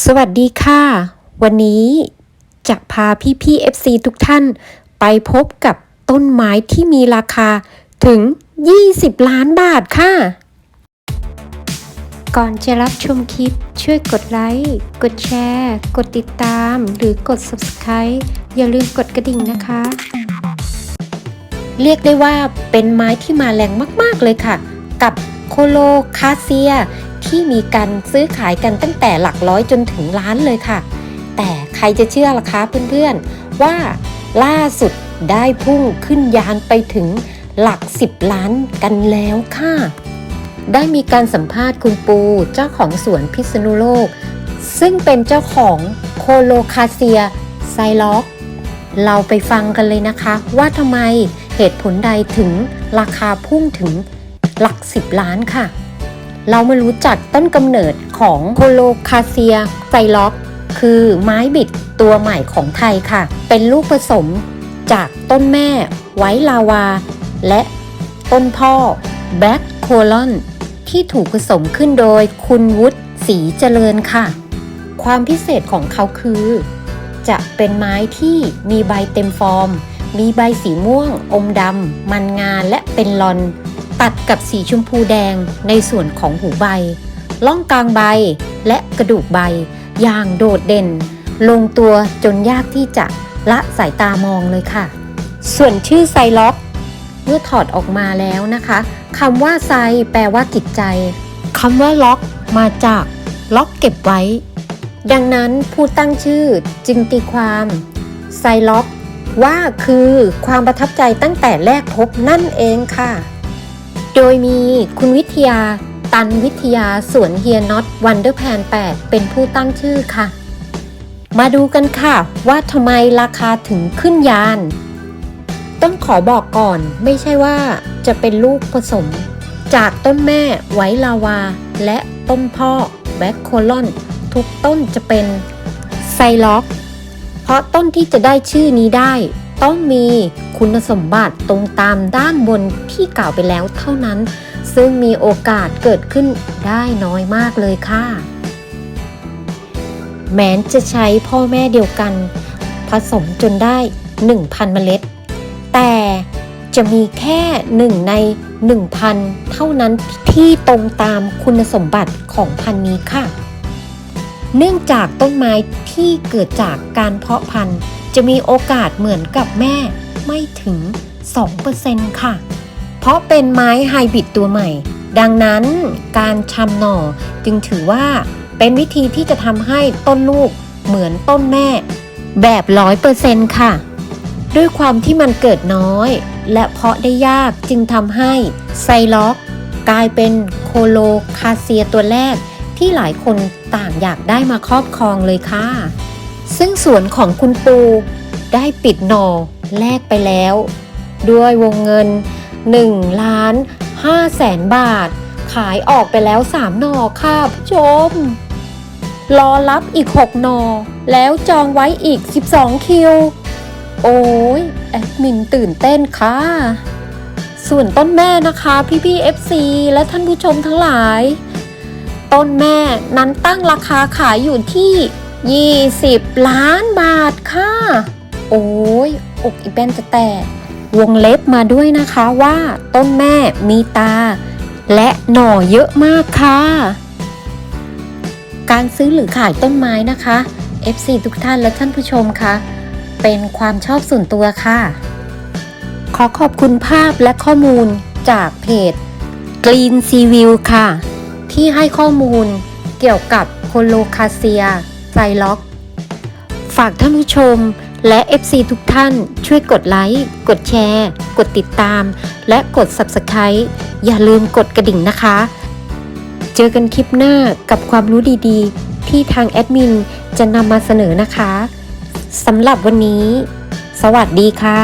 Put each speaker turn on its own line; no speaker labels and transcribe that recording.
สวัสดีค่ะ วันนี้จะพาพี่พี่ FC ทุกท่าน ไปพบกับต้นไม้ที่มีราคาถึง 20 ล้านบาทค่ะ ก่อนจะรับชมคลิปช่วยกดไลค์ กดแชร์ กดติดตาม หรือกด Subscribe อย่าลืมกดกระดิ่งนะคะ เรียกได้ว่าเป็นไม้ที่มาแรงมาก ๆ เลยค่ะ กับโคโลคาเซีย ที่มีการซื้อขายกันตั้งแต่หลักร้อยจนถึงล้านเลยค่ะ แต่ใครจะเชื่อล่ะคะเพื่อนๆ ว่าล่าสุดได้พุ่งขึ้นยานไปถึงหลัก 10 ล้านกันแล้วค่ะ ได้มีการสัมภาษณ์คุณปูเจ้าของสวนพิษณุโลก ซึ่งเป็นเจ้าของโคโลคาเซียไซล็อก เราไปฟังกันเลยนะคะ ว่าทำไมเหตุผลใดถึงราคาพุ่งถึงหลัก 10 ล้านค่ะ เรามารู้จักต้นกำเนิดของโคโลคาเซียไซล็อก คือไม้บิดตัวใหม่ของไทยค่ะ เป็นลูกผสมจากต้นแม่ไว้ลาวา และต้นพ่อแบล็กโคลอนที่ถูกผสมขึ้นโดยคุณวุฒิศรีเจริญค่ะ ความพิเศษของเขาคือ จะเป็นไม้ที่มีใบเต็มฟอร์ม มีใบสีม่วง อมดำมันงานและเป็นลอน ตัดกับสีชมพูแดงในส่วนของหูใบ ล่องกลางใบและกระดูกใบ อย่างโดดเด่น ลงตัวจนยากที่จะละสายตามองเลยค่ะ ส่วนชื่อไซล็อก เมื่อถอดออกมาแล้วนะคะคำว่าไซแปลว่าจิตใจคำว่าล็อกมาจากล็อกเก็บไว้ ดังนั้นผู้ตั้งชื่อจึงตีความไซล็อกว่าคือความประทับใจตั้งแต่แรกพบนั่นเองค่ะ โดยมีคุณวิทยา ตันวิทยาสวนเฮียน็อตวันเดอร์แพน 8 เป็นผู้ตั้งชื่อค่ะ มาดูกันค่ะ ว่าทำไมราคาถึงขึ้นยาน ต้องขอบอกก่อนไม่ใช่ว่าจะเป็นลูกผสม จากต้นแม่ไวลาวา และต้นพ่อแบ็คโคลอน ทุกต้นจะเป็นไซล็อก เพราะต้นที่จะได้ชื่อนี้ได้ ต้องมีคุณสมบัติตรงตามด้านบนที่กล่าวไปแล้วเท่านั้น ซึ่งมีโอกาสเกิดขึ้นได้น้อยมากเลยค่ะ แม้นจะใช้พ่อแม่เดียวกัน ผสมจนได้ 1,000 เมล็ด แต่จะมีแค่หนึ่งใน 1,000 เท่านั้นที่ตรงตามคุณสมบัติของพันธุ์นี้ค่ะ เนื่องจากต้นไม้ที่เกิดจากการเพาะพันธุ์ จะมีโอกาสเหมือนกับแม่ไม่ถึง 2%ค่ะ เพราะเป็นไม้ไฮบริดตัวใหม่ ดังนั้นการชำหน่อจึงถือว่าเป็นวิธีที่จะทำให้ต้นลูกเหมือนต้นแม่ แบบร้อยเปอร์เซ็นต์ค่ะ ด้วยความที่มันเกิดน้อย และเพาะได้ยากจึงทำให้ไซล็อกกลายเป็นโคโลคาเซียตัวแรกที่หลายคนต่างอยากได้มาครอบครองเลยค่ะ ซึ่งสวนของคุณปูได้ปิดหน่อแลกไปแล้ว ด้วยวงเงิน1ล้าน5แสนบาท ขายออกไปแล้ว 3 หน่อค่ะผู้ชม รอรับอีก 6 หน่อ แล้วจองไว้อีก 12 คิว โอ้ยแอดมินตื่นเต้นค่ะ ส่วนต้นแม่นะคะพี่พี่ FC และท่านผู้ชมทั้งหลาย ต้นแม่นั้นตั้งราคาขายอยู่ที่ 20 ล้านบาทค่ะ โอ้ยอกอีแบนจะแตก วงเล็บมาด้วยนะคะว่าต้นแม่มีตา และหน่อเยอะมากค่ะ การซื้อหรือขายต้นไม้นะคะ FC ทุกท่านและท่านผู้ชมคะเป็นความชอบส่วนตัวค่ะ ขอขอบคุณภาพและข้อมูลจากเพจ Green Sea View ค่ะ ที่ให้ข้อมูลเกี่ยวกับโคโลคาเซีย ไซล็อก ฝากท่านผู้ชมและ FC ทุกท่านช่วยกดไลค์ กดแชร์ กดติดตาม และกด Subscribe อย่าลืมกดกระดิ่งนะคะ เจอกันคลิปหน้ากับความรู้ดีๆ ที่ทางแอดมินจะนำมาเสนอนะคะสำหรับวันนี้ สวัสดีค่ะ